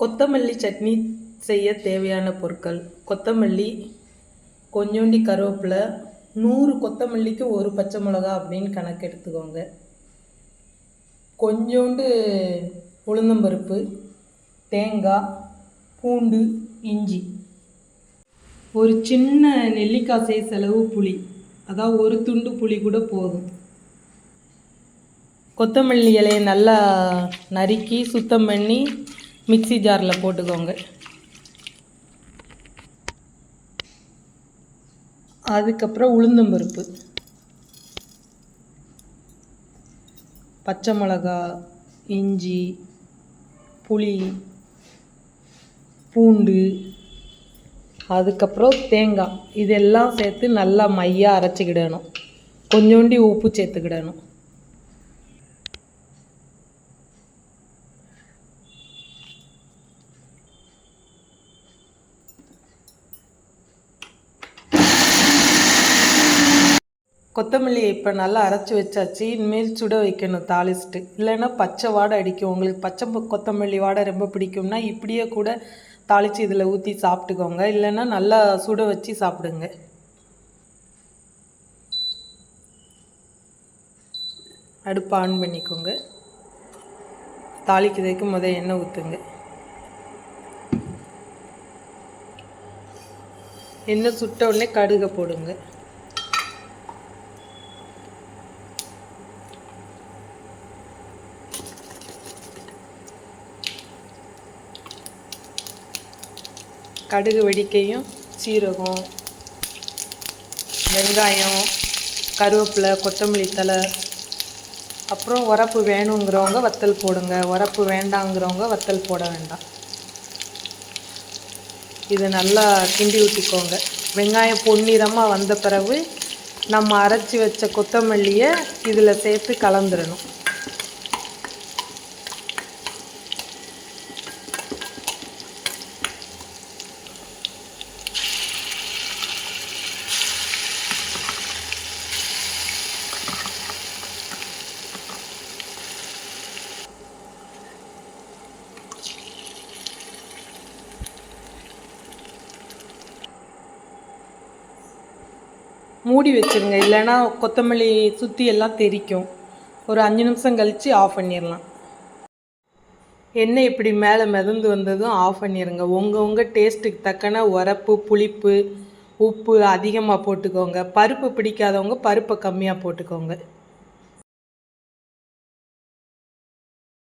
கொத்தமல்லி சட்னி செய்ய தேவையான பொருட்கள். கொத்தமல்லி கொஞ்சோண்டி கருவேப்பிலை நூறு கொத்தமல்லிக்கு ஒரு பச்சை மிளகா அப்படின்னு கணக்கு எடுத்துக்கோங்க. கொஞ்சோண்டு உளுந்தம்பருப்பு தேங்காய் பூண்டு இஞ்சி. ஒரு சின்ன நெல்லிக்காய் சைஸ் அளவு புளி. அதாவது ஒரு துண்டு புளி கூட போதும். கொத்தமல்லி இலையை நல்லா நறுக்கி சுத்தம் பண்ணி மிக்ஸி ஜாரில் போட்டுக்கோங்க. அதுக்கப்புறம் உளுந்தம்பருப்பு. பச்சை மிளகா இஞ்சி புளி பூண்டு அதுக்கப்புறம் தேங்காய். இதெல்லாம் சேர்த்து நல்லா மையாக அரைச்சிக்கிடணும். கொஞ்சோண்டி உப்பு சேர்த்துக்கிடணும். கொத்தமல்லி இப்போ நல்லா அரைச்சி வச்சாச்சு. இனிமேல் சுட வைக்கணும் தாளிச்சிட்டு. இல்லைன்னா பச்சை வாடை அடிக்கும். உங்களுக்கு பச்சை கொத்தமல்லி வாடை ரொம்ப பிடிக்கும்னா இப்படியே கூட தாளித்து இதில் ஊற்றி சாப்பிட்டுக்கோங்க. இல்லைன்னா நல்லா சுட வச்சு சாப்பிடுங்க. அடுப்பு ஆன் பண்ணிக்கோங்க. தாளிக்கிறதுக்கு முத எண்ணெய் ஊற்றுங்க எண்ணெய் சுட்ட உடனே கடுகை போடுங்க. கடுகு வெடிக்கையும் சீரகம் வெங்காயம் கருவேப்பிலை கொத்தமல்லி தழை அப்புறம் உரப்பு வேணுங்கிறவங்க வத்தல் போடுங்க. உரப்பு வேண்டாங்கிறவங்க வத்தல் போட வேண்டாம். இது நல்லா கிண்டி ஊற்றிக்கோங்க வெங்காயம் பொன்னிறமாக வந்த பிறகு நம்ம அரைச்சி வச்ச கொத்தமல்லியை இதில் சேர்த்து கலந்துடணும் மூடி வச்சிருங்க. இல்லைன்னா கொத்தமல்லி சுற்றி எல்லாம் தெறிக்கும் ஒரு அஞ்சு நிமிஷம் கழித்து ஆஃப் பண்ணிடலாம் எண்ணெய் இப்படி மேலே மிதந்து வந்ததும் ஆஃப் பண்ணிடுங்க உங்கள் உங்கள் டேஸ்ட்டுக்கு தக்கன உரப்பு புளிப்பு உப்பு அதிகமாக போட்டுக்கோங்க. பருப்பு பிடிக்காதவங்க பருப்பை கம்மியாக போட்டுக்கோங்க.